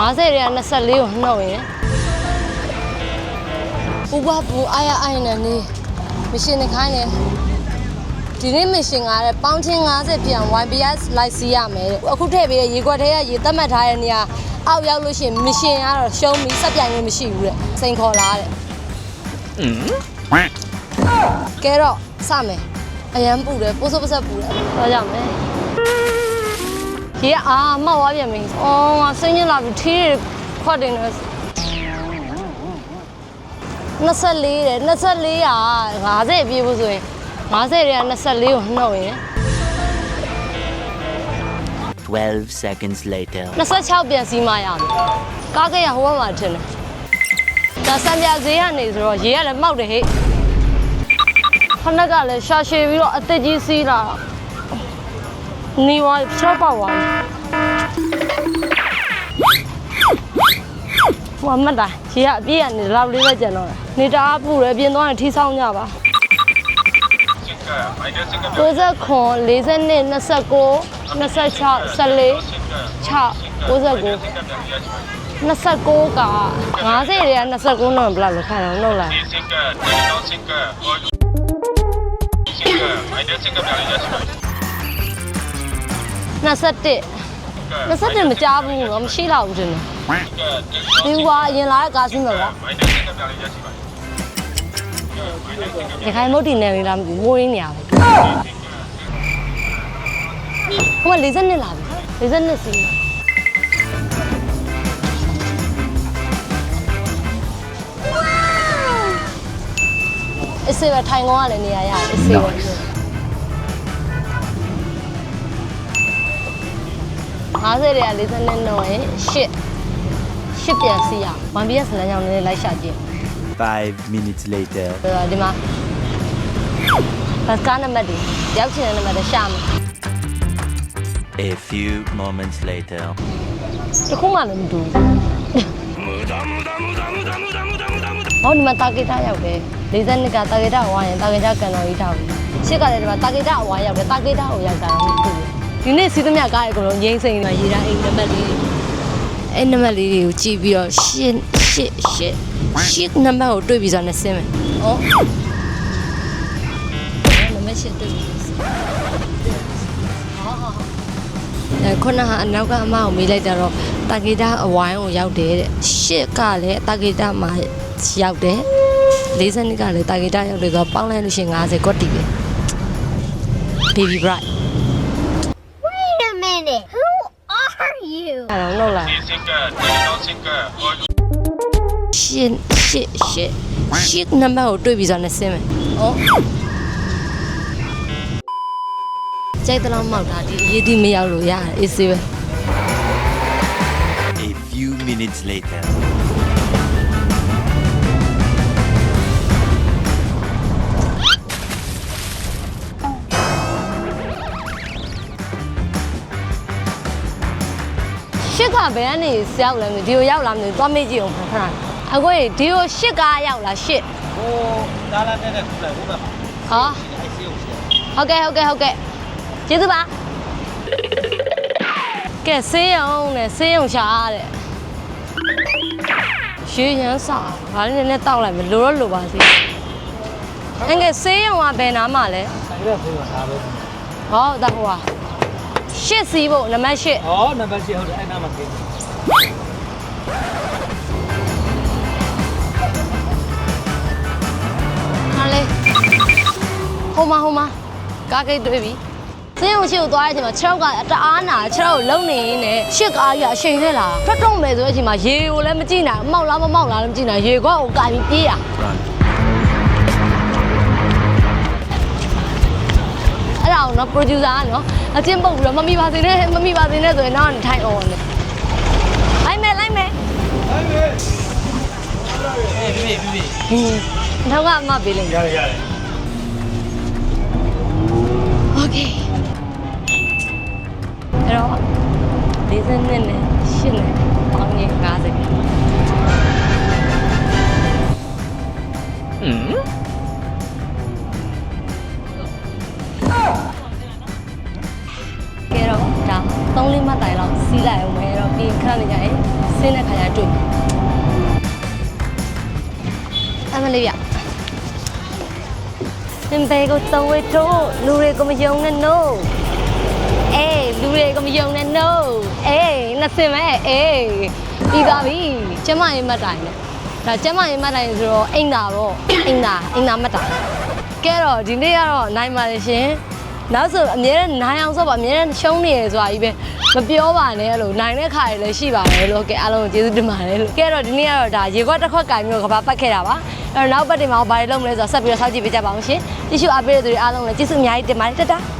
50တွေက24ကိုနှုတ်ရင်ပူပါပူအားရအားရနဲ့နေမရှင်နေခိုင်းနေဒီနေ့မရှင်ကားတဲ့ပေါင်းချင်း50ပြန် YBS လိုက်စီးရမယ်တဲ့အခုထည့်ပေးတဲ့ရေခွက်ထဲကရေသတ်မှတ်ထားတဲ့နေရာအောက်ရောက်လို့ရှရင်မရှင်ကတော့ရှုံးပြီးစက်ပြိုင်လို့မရှိဘူးတဲ့စိန်ခေါ်လာတဲ့ကဲတော့စမယ်အရန်ပူတယ်ပိုးစိုးပဆက်ပူတယ်တော့ကြမယ် ရေအာမောက်သွားပြန်ပြီအော်ငါစိတ်ညစ်လာပြီထီးတွေခွက်တင်နေ24တဲ့24อ่ะ50ပြေးဖို့ဆိုရင်50တွေက24ကိုနှုတ်ရင်12 seconds later. 26ပြန်စီးမရမယ်ကားကရဟိုဘက်မှာထင်တယ်ဒါစံပြဈေးကနေဆိုတော့ရေကလည်းမောက်တယ်ဟဲ့ခဏကလည်းရှာရှည်ပြီးတော့အသက်ကြီးစီးလာတာ နေဝါချောက်ပါဝါဟိုမတ်တာရေကအပြည့်ကနေလောက်လေးပဲကျန်တော့တယ်နေတအားပူတယ်ပြင်သွားရင်ထိဆောင်ကြပါ69 40 29 26 14 6 69 29က50တွေက29တော့ဘယ်လောက်လဲခိုင်းတော့နှုတ်လိုက် single, non single, or single. I did single ပြရရရှိပါ 21 21မကြားဘူးတော့မရှိတော့ဘူးတင်တယ်ဒီကွာအရင်လာတဲ့ကားစင်းမလား I did single ပြရရရှိပါဒီခိုင်မုတ်တီနယ်လေးလားမသိဘူးမိုးရင်းနေရပဲဟိုက42လာပြီ42စီးအစ်စေးပဲထိုင်ကောင်းကလည်းနေရာရတယ်အစ်စေးပဲ 50တွေက40နဲ့နှုတ်ရင်8 8ပြန်စီးရအောင် 1PS လမ်းကြောင်းလေးလိုက်ရှာကြည့်5 minutes later. ဆိုတော့ဒီမှာဘတ်ကားနံပါတ်တွေရောက်ချင်တဲ့နံပါတ်တွေရှာမယ် A few moments later. တခုမှလည်းမတူဘူးဟောဒီမှာတာဂက်တာရောက်တယ်42ကတာဂက်တာဝါရင်တာဂက်တာကန်တော်ကြီးထားဘူးရှစ်ကလည်းဒီမှာတာဂက်တာဝါရောက်တယ်တာဂက်တာကိုရောက်တာတော့မသိဘူး ဒီနေ့စီးသမျှကားတွေအကုန်လုံးငိမ့်စိမ့်မှာရေးတာအိမ်နံပါတ်လေးတွေအဲ့နံပါတ်လေးတွေကိုကြည့်ပြီးတော့ရှစ်ရှစ်ရှစ်ရှစ်နံပါတ်ကိုတွေ့ပြီးဆိုတော့နဲ့ဆင်းမယ်ဟောနံပါတ်ရှစ်တွေ့ပြီးဆင်းအဲခုနကအနောက်ကအမကိုမေးလိုက်တာတော့တာဂီတာအဝိုင်းကိုရောက်တယ်တဲ့ရှစ်ကလည်းတာဂီတာမှာရောက်တယ်40နှစ်ကလည်းတာဂီတာရောက်တယ်ဆိုတော့ပေါင်းလိုက်လို့ရှိရင်50ကွက်တီပဲ baby bright are you? အဲ့တော့လောက်လာ single, non single, or ရှစ်ရှစ်ရှစ်ရှစ်နံပါတ်ကိုတွေ့ပြီးဆိုတော့နဲ့ဆင်းမယ်ဟောကြိုက်တဲ့လောက်မောက်တာဒီအရေးဒီမရောက်လို့ရတယ်အေးစေးပဲ A few minutes later. ကဘယ်ကနေရောက်လဲမသိဘူးဒီကိုရောက်လာမသိဘူးသွားမေးကြည့်အောင်ခဏခဏအကိုကြီးဒီကိုရှစ်ကားရောက်လာရှစ်ဟိုဒါလာတဲ့ခုလိုက်ဘုရားဟောအဲ့စီကိုရှိတယ်ဟုတ်ကဲ့ဟုတ်ကဲ့ဟုတ်ကဲ့ကျေးဇူးပါကဲဆေးရုံနဲ့ဆေးရုံရှာတဲ့ရေရန်စာဘာလဲနည်းနည်းတောက်လိုက်မယ်လိုတော့လိုပါသေးအငယ်ဆေးရုံကဘယ်နားမှာလဲဆိုင်ရက်ဖေးပါဒါပဲဟောဒါဟိုဟာ ရှစ်စီးဖို့နံပါတ်ရှစ်ဩနံပါတ်ရှိဟုတ်တယ်အဲ့နာမှာကိန်းဟာလေဟိုမှာဟိုမှာကားဂိတ်တွေ့ပြီစင်းရုံရှိကိုသွားတဲ့အချိန်မှာခြေထောက်ကတအားနာခြေထောက်ကိုလုံနေရင်းနဲ့ရှစ်ကားကြီးအရှိန်နဲ့လာထွက်တော့မယ်ဆိုတဲ့အချိန်မှာရေကိုလည်းမကြည့်နိုင်ဘူးမောက်လားမမောက်လားလည်းမကြည့်နိုင်ရေကောကိုကင်ပြီးပြေးရ အဲ့ဒါကိုနော် producer ကနော်အချင်းပုတ်ပြီးတော့မမိပါစေနဲ့မမိပါစေနဲ့ဆိုရင်တော့ထိုင်အောင်လေလိုက်မယ်လိုက်မယ်အေးပြီပြီပြီဟင်းတော့ကအမပေးလိုက်ရတယ်ရတယ် လိုက်အောင်မယ်အဲ့တော့ပြီးခဏနေကြရင်ဆင်းတဲ့ခါကျတွေ့မယ်အမလေးရသင်ဘေကိုသုံးဝဲထိုးလူတွေကိုမယုံနဲ့ no အေးလူတွေကိုမယုံနဲ့ no အေးနှစ်စင်မဲ့အေးပြီးသွားပြီကျမရင်မှတ်တိုင်နဲ့ဒါကျမရင်မှတ်တိုင်ဆိုတော့အိမ်သာပေါ့အိမ်သာအိမ်သာမှတ်တိုင်ကဲတော့ဒီနေ့ကတော့နိုင်ပါလေရှင် နောက်ဆိုအမြဲတမ်းနိုင်အောင်ဆိုပါအမြဲတမ်းရှုံးနေရဆိုတာကြီးပဲမပြောပါနဲ့လို့နိုင်တဲ့ခါတွေလည်းရှိပါတယ်လို့ကဲအားလုံးကိုကျေးဇူးတင်ပါတယ်လို့ကဲတော့ဒီနေ့ကတော့ဒါရေခွက်တစ်ခွက်ကင်မျိုးကဘာပတ်ခဲ့တာပါအဲ့တော့နောက်ပတ်တွေမှာဘာတွေလုပ်မလဲဆိုတော့ဆက်ပြီးတော့စောင့်ကြည့်ပေးကြပါအောင်ရှင်ကြည့်ရှုအားပေးတဲ့သူတွေအားလုံးလည်းကျေးဇူးအများကြီးတင်ပါတယ်တတား